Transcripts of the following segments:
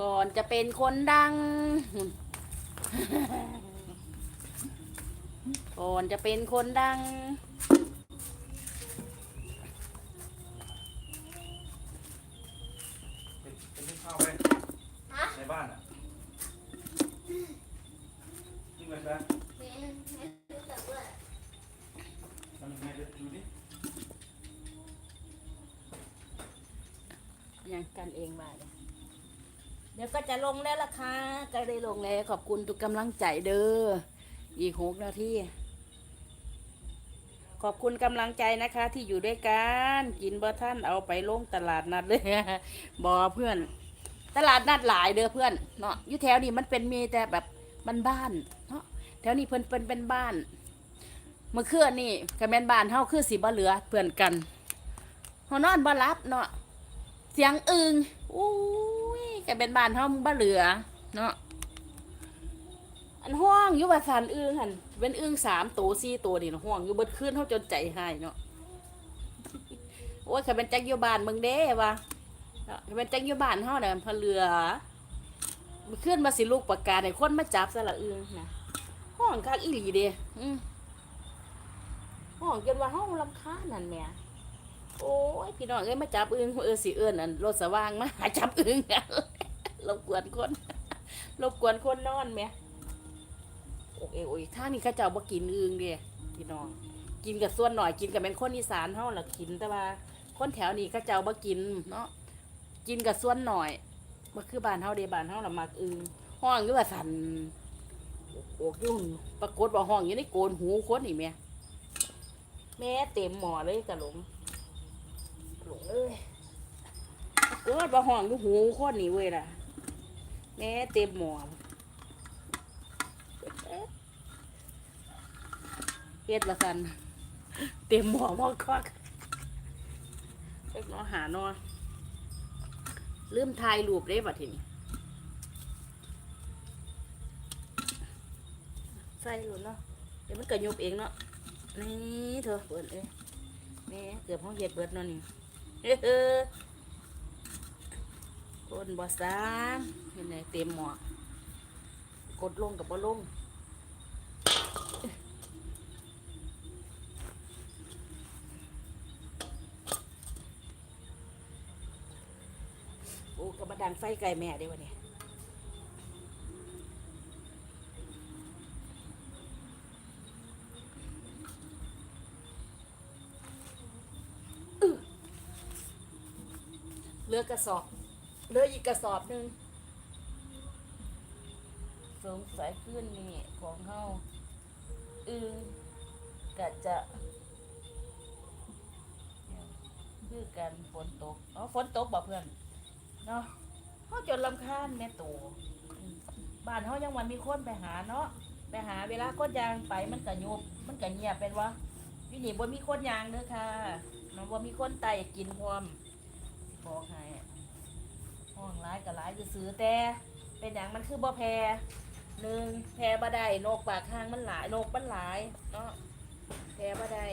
ก่อนจะเป็นคนดัง ก่อนจะเป็นคนดัง เป็นเป็นที่เข้าไปในบ้านอะยิ่งไปแป๊บทำยังไงเดี๋ยวดูดิยังกันเองมาเลย เดี๋ยวก็จะลงแล้วล่ะค่ะก็ได้ลงแล้วขอบคุณทุกกำลังใจเด้ออีกหกนาทีขอบคุณกำลังใจนะคะที่อยู่ด้วยกันกินบ่ท่านเอาไปลงตลาดนัดเลยบอเพื่อน ตลาดนัดหลายเด้อเพื่อนเนาะอยู่แถวนี้มันเป็นมีแต่แบบบ้านๆเนาะแถวนี้เพิ่อนเป็นเป็นบ้านเมื่อคืนนี่กแมนบ้านเฮาคือสิบ่เหลือเพื่อนกันเฮานอนบ่หลับเนาะเสียงอึงอุ้ กเป็นบ้านเฮาบ่เหลือ เนาะอันห้องอยู่ว่าสันอึงหันเป็นอึงสามตัวสี่ตัวนี่นะห้องอยู่เบิดคืนเฮาจนใจหายเนาะโอ้ยขันเป็นจักอยู่บ้านมึงเด้วะเนาเป็นจักอยู่บ้านเฮาเนี่ยพะเหลือขึ้นมาสิลูกประกาศให้คนมาจับซะละอึงนะห้องคักอีหลีเด้ห้องจนว่าเฮาลำคาญนั่นแม่ โอ้ยพี่น้องเอ้ยมาจับอึงเออสิเอื้อนอันรถสว่างมาหาจับอึงรบกวนคนรบกวนคนนอนไหมโอ้ยโอ้ยท่านี้ข้าเจ้าบ่กินอึงเด้พี่น้อง กินกับส่วนหน่อยกินกับเป็นคนอีสานเฮาล่ะกินแต่ว่า คนแถวนี้ข้าเจ้าบ่กินเนาะกินกับส่วนหน่อยบ่คือบ้านเฮาเด้บ้านเฮาล่ะมักอึงห้องอยู่ว่าสั่นโอกยุ่งปรากฏว่าห้องอยู่ในโกนหูคนนี่แม่แม่เต็มหมอเลยกะหลง ลงเอ้ยเออบ่ห้องดูหูคนนี่เว้ยล่ะแม่เต็มหมอนเฮ็ดละสันเต็มหมอมอกคอกเล็กน้อหานอลืมถ่ายรูปได้บัดทีนี้ใส่หลุนเนาะเดี๋ยวมันเกิดยุบเองเนาะนี่เธอเปิดเอ้ยแม่เกือบห้องเฮ็ดเบิดเนาะนี่ คนบ่สามเห็นไหมเต็มหมอกกดลงกับบ่ลงโอ้กระบดังไฟไก่แม่เด้วะเนี่ เหลือกระสอบเหลืออีกกระสอบหนึ่งสงสัยขึ้นนี่ของเฮาอือกะจะคือกันฝนตกอ๋อฝนตกบอกเพื่อนเนาะเฮาจนลำคาญแม่ตู่บ้านเฮายังวันมีคนไปหาเนาะไปหาเวลาคนยางไปมันก็ยุบมันก็เงียบเป็นวะวินี่บ่มีคนยางเด้อค่ะมันบ่มีคนไต่กินพร้อม บอกให้ห้องร้ายกับร้ายซื้อแต่เป็นอย่างมันคือบ่แพรหนึ่งแพรบ่ได้นกปากข้างมันหลายนกมันหลายเนาะแพรบ่ได้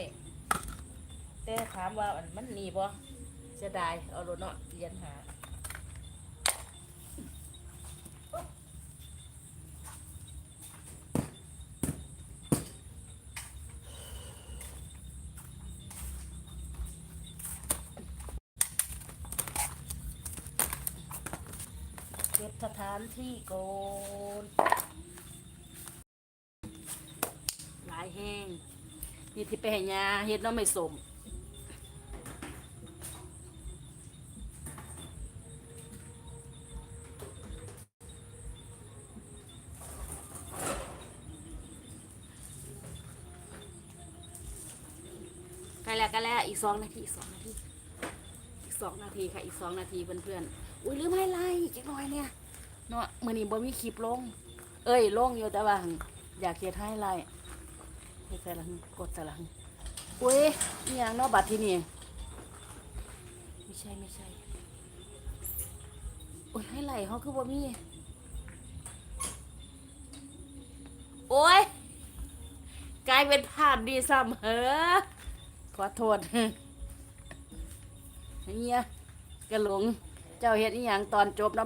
แต่ถามว่าอันมันหนีบ่เสียดายเอารถเนาะเรียนหา สถานที่โกนหลายแห้งนี่ที่ไปให้ยาเฮ็ดน้องไม่สมใกล้แล้วใกล้แล้วอีกสองนาทีอีกสองนาทีอีกสองนาทีค่ะอีกสองนาทีเพื่อนๆอุ้ยลืมให้ไล่อีกหน่อยเนี่ย เนาะมื่อนี้บ่มีคลิปลง เอ้ยลงอยู่แต่ว่า อยากเฮ็ดให้ไล่เฮ็ดใส่ละกดใส่ละอุ้ยนี่ยังเนาะบัตรที่นี่ไม่ใช่ไม่ใช่โอ้ยให้ไล่เขาคือบ่มีโอ้ยกลายเป็นภาพดีซ้ำเหรอขอโทษเฮียกระหลง เจ้าเฮ็ดอีหยังตอนจบเนาะ